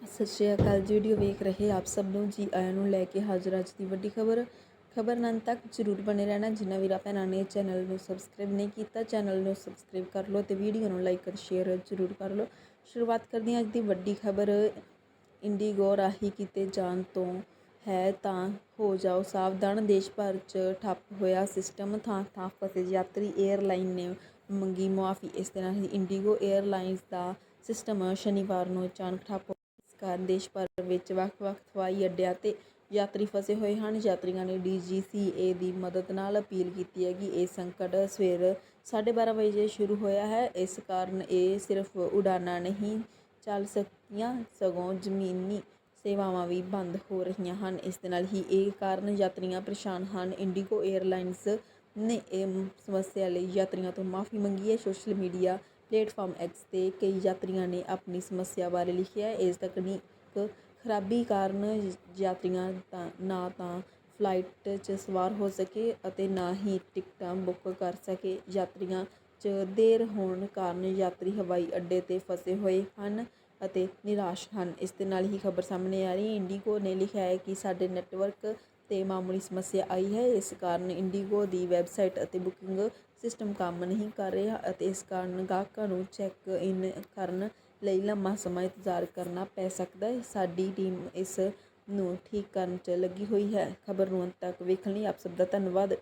ਸਤਿ ਸ਼੍ਰੀ ਅਕਾਲ ਜੀ ਵੀਡੀਓ ਵੇਖ ਰਹੇ ਆਪ ਸਭ ਨੂੰ। ਜੀ ਆਇਆਂ ਨੂੰ ਲੈ ਕੇ ਹਾਜ਼ਰ ਅੱਜ ਦੀ ਵੱਡੀ ਖਬਰ। ਖਬਰ ਨਾਲ ਤੱਕ ਜ਼ਰੂਰ ਬਣੇ ਰਹਿਣਾ। ਜਿਨ੍ਹਾਂ ਵੀਰਾਂ, ਭੈਣਾਂ ਨੇ ਚੈਨਲ ਨੂੰ ਸਬਸਕ੍ਰਾਈਬ ਨਹੀਂ ਕੀਤਾ ਚੈਨਲ ਨੂੰ ਸਬਸਕ੍ਰਾਈਬ ਕਰ ਲਓ ਤੇ ਵੀਡੀਓ ਨੂੰ ਲਾਈਕ ਅਤੇ ਸ਼ੇਅਰ ਜ਼ਰੂਰ ਕਰ ਲਓ। ਸ਼ੁਰੂਆਤ ਕਰਦੇ ਹਾਂ ਅੱਜ ਦੀ ਵੱਡੀ ਖਬਰ। ਇੰਡੀਗੋ ਰਾਹੀਂ ਕੀਤੇ ਜਾਣ ਤੋਂ ਹੈ ਤਾਂ ਹੋ ਜਾਓ ਸਾਵਧਾਨ। ਦੇਸ਼ ਭਰ 'ਚ ਠੱਪ ਹੋਇਆ ਸਿਸਟਮ ਥਾਂ ਥਾਂ ਫਸੇ ਯਾਤਰੀ 에ਅਰਲਾਈਨ ਨੇ ਮੰਗੀ ਮੁਆਫੀ। ਇਸ ਤਰ੍ਹਾਂ ਹੀ ਇੰਡੀਗੋ 에ਅਰਲਾਈਨਸ ਦਾ ਸਿਸਟਮ ਸ਼ਨੀਵਾਰ ਨੂੰ ਅਚਾਨਕ ਠੱਪ ਹੋ ਕਾਰਨ ਦੇਸ਼ ਭਰ ਵਿੱਚ ਵੱਖ-ਵੱਖ ਹਵਾਈ ਅੱਡਿਆਂ ਤੇ ਯਾਤਰੀ ਫਸੇ ਹੋਏ ਹਨ। ਯਾਤਰੀਆਂ ਨੇ ਡੀਜੀਸੀਏ ਦੀ ਮਦਦ ਨਾਲ ਅਪੀਲ ਕੀਤੀ ਹੈ ਕਿ ਇਹ ਸੰਕਟ ਸਵੇਰ 12:30 ਵਜੇ ਸ਼ੁਰੂ ਹੋਇਆ ਹੈ। ਇਸ ਕਾਰਨ ਇਹ ਸਿਰਫ ਉਡਾਨਾਂ ਨਹੀਂ, ਚੱਲ ਸਕਦੀਆਂ, ਸਗੋਂ ਜ਼ਮੀਨੀ ਸੇਵਾਵਾਂ ਵੀ ਬੰਦ ਹੋ ਰਹੀਆਂ ਹਨ। ਇਸ ਦੇ ਨਾਲ ਹੀ ਇਹ ਕਾਰਨ ਯਾਤਰੀਆਂ ਪਰੇਸ਼ਾਨ ਹਨ। ਇੰਡੀਗੋ 에ਅਰਲਾਈਨਸ ਨੇ ਇਹ ਸਮੱਸਿਆ ਲਈ ਯਾਤਰੀਆਂ ਤੋਂ ਮਾਫੀ ਮੰਗੀ ਹੈ। ਸੋਸ਼ਲ ਮੀਡੀਆ ਪਲੇਟਫਾਰਮ ਐਕਸ ਤੇ ਕਈ ਯਾਤਰੀਆਂ ਨੇ ਆਪਣੀ ਸਮੱਸਿਆ ਬਾਰੇ ਲਿਖਿਆ ਹੈ। ਇਸ ਤਕਨੀਕ ਖਰਾਬੀ ਕਾਰਨ ਯਾਤਰੀਆਂ ਤਾਂ ਨਾ ਤਾਂ ਫਲਾਈਟ 'ਚ ਸਵਾਰ ਹੋ ਸਕੇ ਅਤੇ ਨਾ ਹੀ ਟਿਕਟਾਂ ਬੁੱਕ ਕਰ ਸਕੇ। ਯਾਤਰੀਆਂ 'ਚ ਦੇਰ ਹੋਣ ਕਾਰਨ ਯਾਤਰੀ ਹਵਾਈ ਅੱਡੇ ਤੇ ਫਸੇ ਹੋਏ ਹਨ ਅਤੇ ਨਿਰਾਸ਼ ਹਨ। ਇਸ ਦੇ ਨਾਲ ਹੀ ਖਬਰ ਸਾਹਮਣੇ ਆ ਰਹੀ ਹੈ। ਇੰਡੀਗੋ ਨੇ ਲਿਖਿਆ ਹੈ ਕਿ ਸਾਡੇ ਨੈੱਟਵਰਕ ਤੇ ਮਾਮੂਲੀ ਸਮੱਸਿਆ ਆਈ ਹੈ। ਇਸ ਕਾਰਨ ਇੰਡੀਗੋ ਦੀ ਵੈੱਬਸਾਈਟ ਅਤੇ ਬੁਕਿੰਗ ਸਿਸਟਮ ਕੰਮ ਨਹੀਂ ਕਰ ਰਿਹਾ ਅਤੇ ਇਸ ਕਾਰਨ ਗਾਹਕਾਂ ਨੂੰ ਚੈੱਕ ਇਨ ਕਰਨ ਲਈ ਲੰਮਾ ਸਮਾਂ ਇੰਤਜ਼ਾਰ ਕਰਨਾ ਪੈ ਸਕਦਾ ਹੈ। ਸਾਡੀ ਟੀਮ ਇਸ ਨੂੰ ਠੀਕ ਕਰਨ 'ਚ ਲੱਗੀ ਹੋਈ ਹੈ। ਖਬਰ ਨੂੰ ਅੰਤ ਤੱਕ ਵੇਖਣ ਲਈ ਆਪ ਸਭ ਦਾ ਧੰਨਵਾਦ।